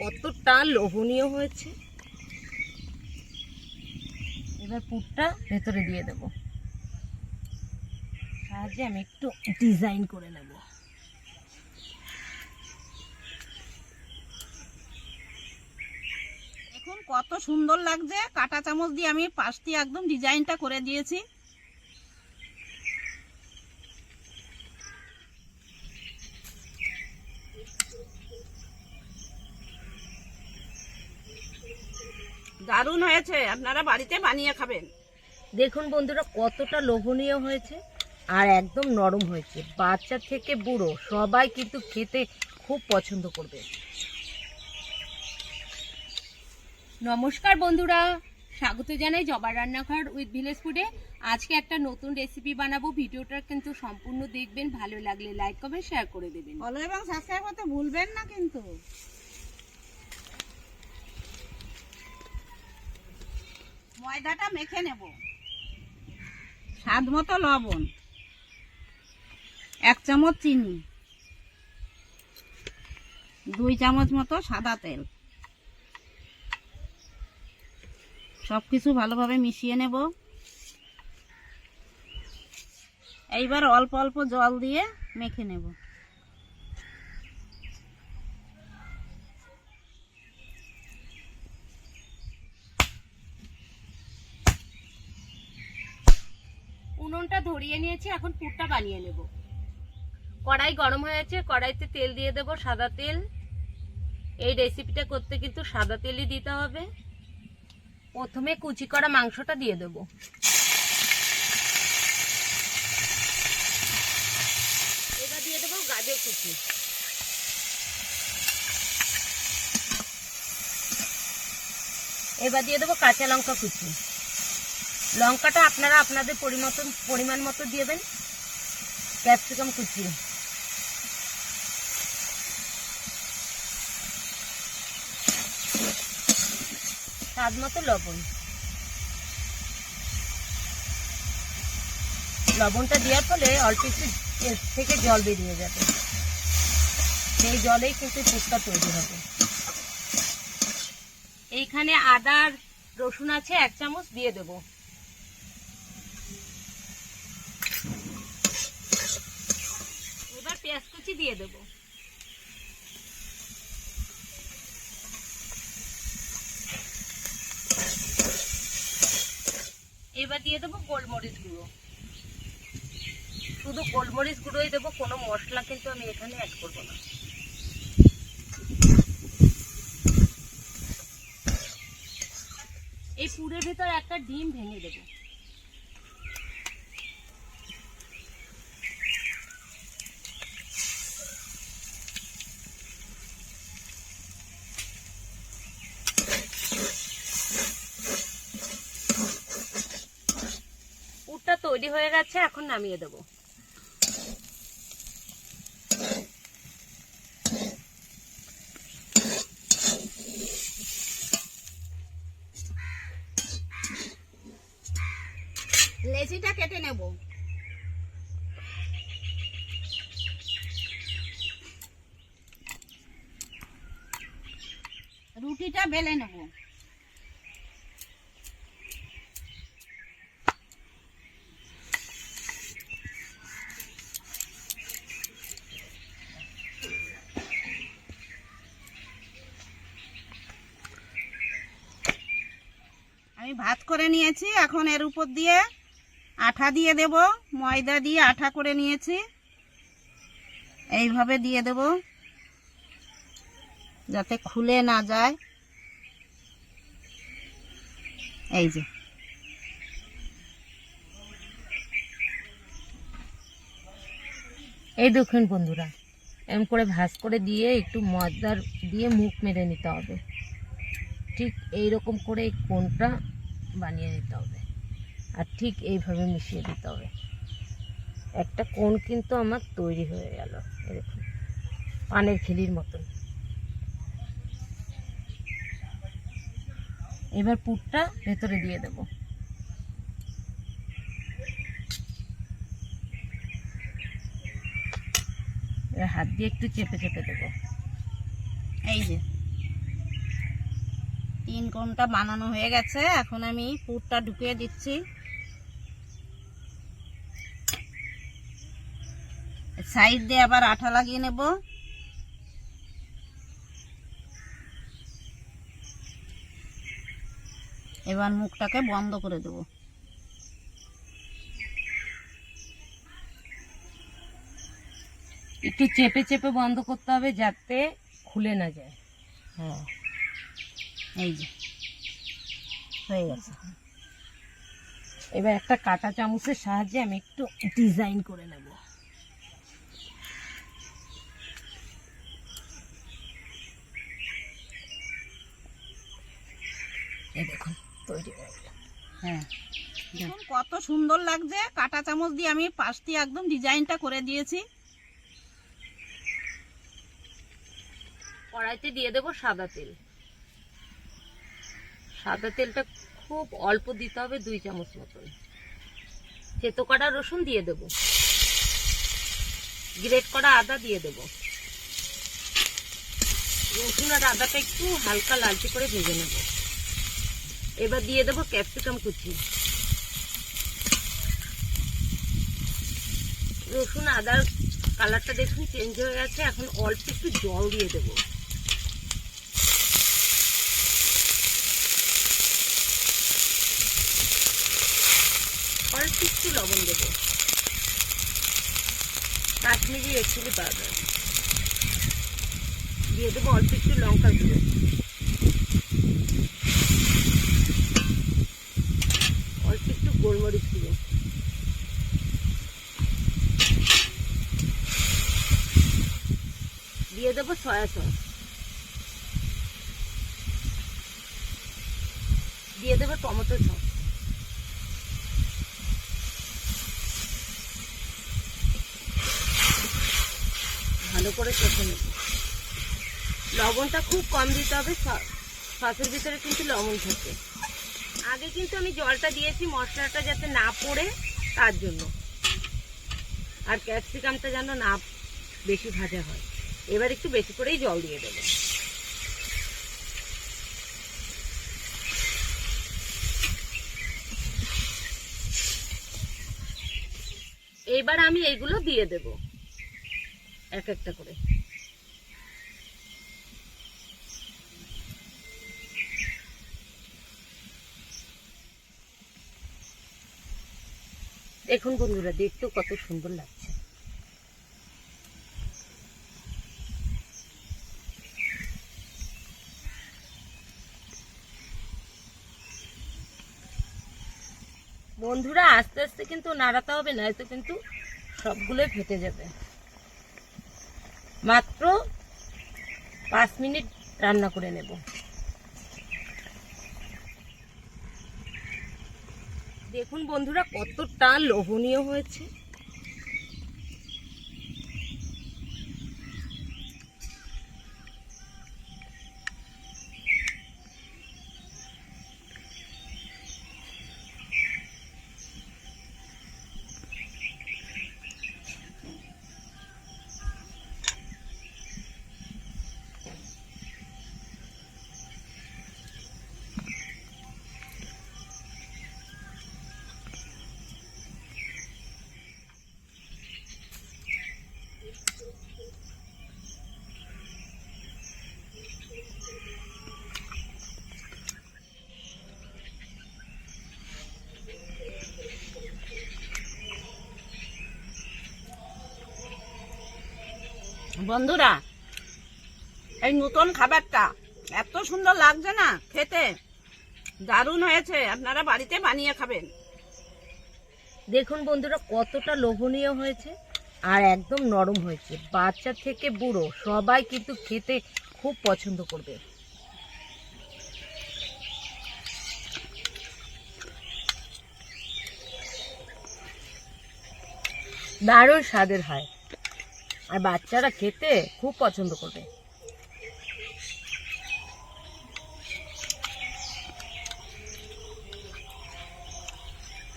কতটা লোভনীয় হয়েছে। এবার পুরটা ভেতরে দিয়ে দেব। সাহায্যে আমি একটু ডিজাইন করে নেব। দেখুন কত সুন্দর লাগছে। কাটা চামচ দিয়ে আমি পাশ দিয়ে একদম ডিজাইনটা করে দিয়েছি। দারুণ হয়েছে। আপনারা বাড়িতে বানিয়ে খাবেন। দেখুন বন্ধুরা কতটা লোভনীয় হয়েছে আর একদম নরম হয়েছে। বাচ্চা থেকে বুড়ো সবাই কিন্তু খেতে খুব পছন্দ করবে। নমস্কার বন্ধুরা স্বাগত জানাই জবার রান্নাঘর উইথ ভিলেজ ফুডে। আজকে একটা নতুন রেসিপি বানাবো। ভিডিওটা কিন্তু সম্পূর্ণ দেখবেন। ভালো লাগলে লাইক করবেন শেয়ার করে দেবেন। ফলো এবং সাবস্ক্রাইব করতে ভুলবেন না কিন্তু। ময়দাটা মেখে নেব। স্বাদ মতো লবণ, এক চামচ চিনি, দুই চামচ মতো সাদা তেল। সব কিছু ভালোভাবে মিশিয়ে নেব। এইবার অল্প অল্প জল দিয়ে মেখে নেব। উনুনটা ধরিয়ে নিয়েছি, এখন পুরটা বানিয়ে নেব। কড়াই গরম হয়েছে কড়াইতে তেল দিয়ে দেব সাদা তেল। এই রেসিপিটা করতে কিন্তু সাদা তেলই দিতে হবে। প্রথমে কুচি করা মাংসটা দিয়ে দেব। এবার দিয়ে দেবো গাজর কুচি। এবার দিয়ে দেবো কাঁচা লঙ্কা কুচি। লঙ্কাটা আপনারা আপনাদের পরিমতন, পরিমাণ মতো দিয়েবেন ক্যাপসিকাম কুচি। স্বাদ মতো লবণ। লবণটা দেওয়ার ফলে অল্প একটু থেকে জল বেরিয়ে যাবে। সেই জলেই কিন্তু পুষ্টা তৈরি হবে। এইখানে আদার রসুন আছে, এক চামচ দিয়ে দেবো এবার পেঁয়াজ কুচি দিয়ে দেব। এবার দিয়ে দেবো গোলমরিচ গুঁড়ো। শুধু গোলমরিচ গুঁড়োই দেবো, কোনো মশলা কিন্তু আমি এখানে অ্যাড করব না। এই পুরের ভিতর একটা ডিম ভেঙে দেবো। তৈরি হয়ে গেছে এখন নামিয়ে দেবো। লেচিটা কেটে নেব। রুটিটা বেলে নেব। আমি ভাত করে নিয়েছি, এখন এর উপর দিয়ে আঠা দিয়ে দেব, ময়দা দিয়ে আঠা করে নিয়েছি। এইভাবে দিয়ে দেব, যাতে খুলে না যায়। এই যে। এই দেখুন বন্ধুরা এম করে ভাজ করে দিয়ে একটু ময়দার দিয়ে মুখ মেরে নিতে হবে। ঠিক এই রকম করে কোনটা বানিয়ে নিতে হবে। আর ঠিক এইভাবে মিশিয়ে দিতে হবে। একটা কোন কিন্তু আমার তৈরি হয়ে গেল, এরকম। পানের খিলির মতন। এবার পুরটা ভেতরে দিয়ে দেবো। হাত দিয়ে একটু চেপে চেপে দেবো। এই যে। তিন কোনটা বানানো হয়ে গেছে। এখন আমি পুরটা ঢুকিয়ে দিচ্ছি। সাইড দিয়ে আবার আঠা লাগিয়ে নেব। এবার মুখটাকে বন্ধ করে দেবো। একটু চেপে চেপে বন্ধ করতে হবে যাতে খুলে না যায়। হ্যাঁ। এই যে। হয়ে গেছে। এবার একটা কাঁটা চামচের সাহায্যে আমি একটু ডিজাইন করে নেব। এই দেখুন তৈরি হয়ে গেল। হ্যাঁ দেখুন কত সুন্দর লাগছে। কাঁটা চামচ দিয়ে আমি পাশ দিয়ে একদম ডিজাইনটা করে দিয়েছি। কড়াইতে দিয়ে দেবো সাদা তেল। সাদা তেলটা খুব অল্প দিতে হবে দুই চামচ মতন। চেতো করা রসুন দিয়ে দেবো। গ্রেট করা আদা দিয়ে দেবো। রসুন আর আদাটা একটু হালকা লালচে করে ভেজে নেব। এবার দিয়ে দেবো ক্যাপসিকাম কুচি। রসুন আদার কালারটা দেখুন চেঞ্জ হয়ে গেছে। এখন অল্প একটু জল দিয়ে দেবো। একটু লবণ দেবো। কাশ্মীরি রেড চিলি পাউডার দিয়ে দেবো অল্প একটু লঙ্কা গুঁড়ো। অল্প একটু গোলমরিচ গুঁড়ো। দিয়ে দেবো সয়া সস দিয়ে দেবো টমেটো সস ভালো করে কষে নেব লবণটা খুব কম দিতে হবে সসের ভিতরে কিন্তু লবণ থাকে। আগে কিন্তু আমি জলটা দিয়েছি, মশলাটা যাতে না পড়ে তার জন্য। আর ক্যাপসিকামটা যেন না বেশি ভাজা হয়। এবার একটু বেশি করেই জল দিয়ে দেবো। এবার আমি এইগুলো দিয়ে দেব। এক একটা করে। দেখুন বন্ধুরা দেখতেও কত সুন্দর লাগছে। বন্ধুরা, আস্তে আস্তে কিন্তু নাড়াতে হবে নয়তো কিন্তু সবগুলোই ফেটে যাবে। মাত্র পাঁচ মিনিট রান্না করে নেব। দেখুন বন্ধুরা কতটা লোভনীয় হয়েছে। বন্ধুরা, এই নতুন খাবারটা এত সুন্দর লাগছে না খেতে? দারুণ হয়েছে, আপনারা বাড়িতে বানিয়ে খাবেন। দেখুন বন্ধুরা, কতটা লোভনীয় হয়েছে আর একদম নরম হয়েছে। বাচ্চা থেকে বুড়ো সবাই কিন্তু খেতে খুব পছন্দ করবে। দারুণ স্বাদের হয়। আর বাচ্চারা খেতে খুব পছন্দ করবে।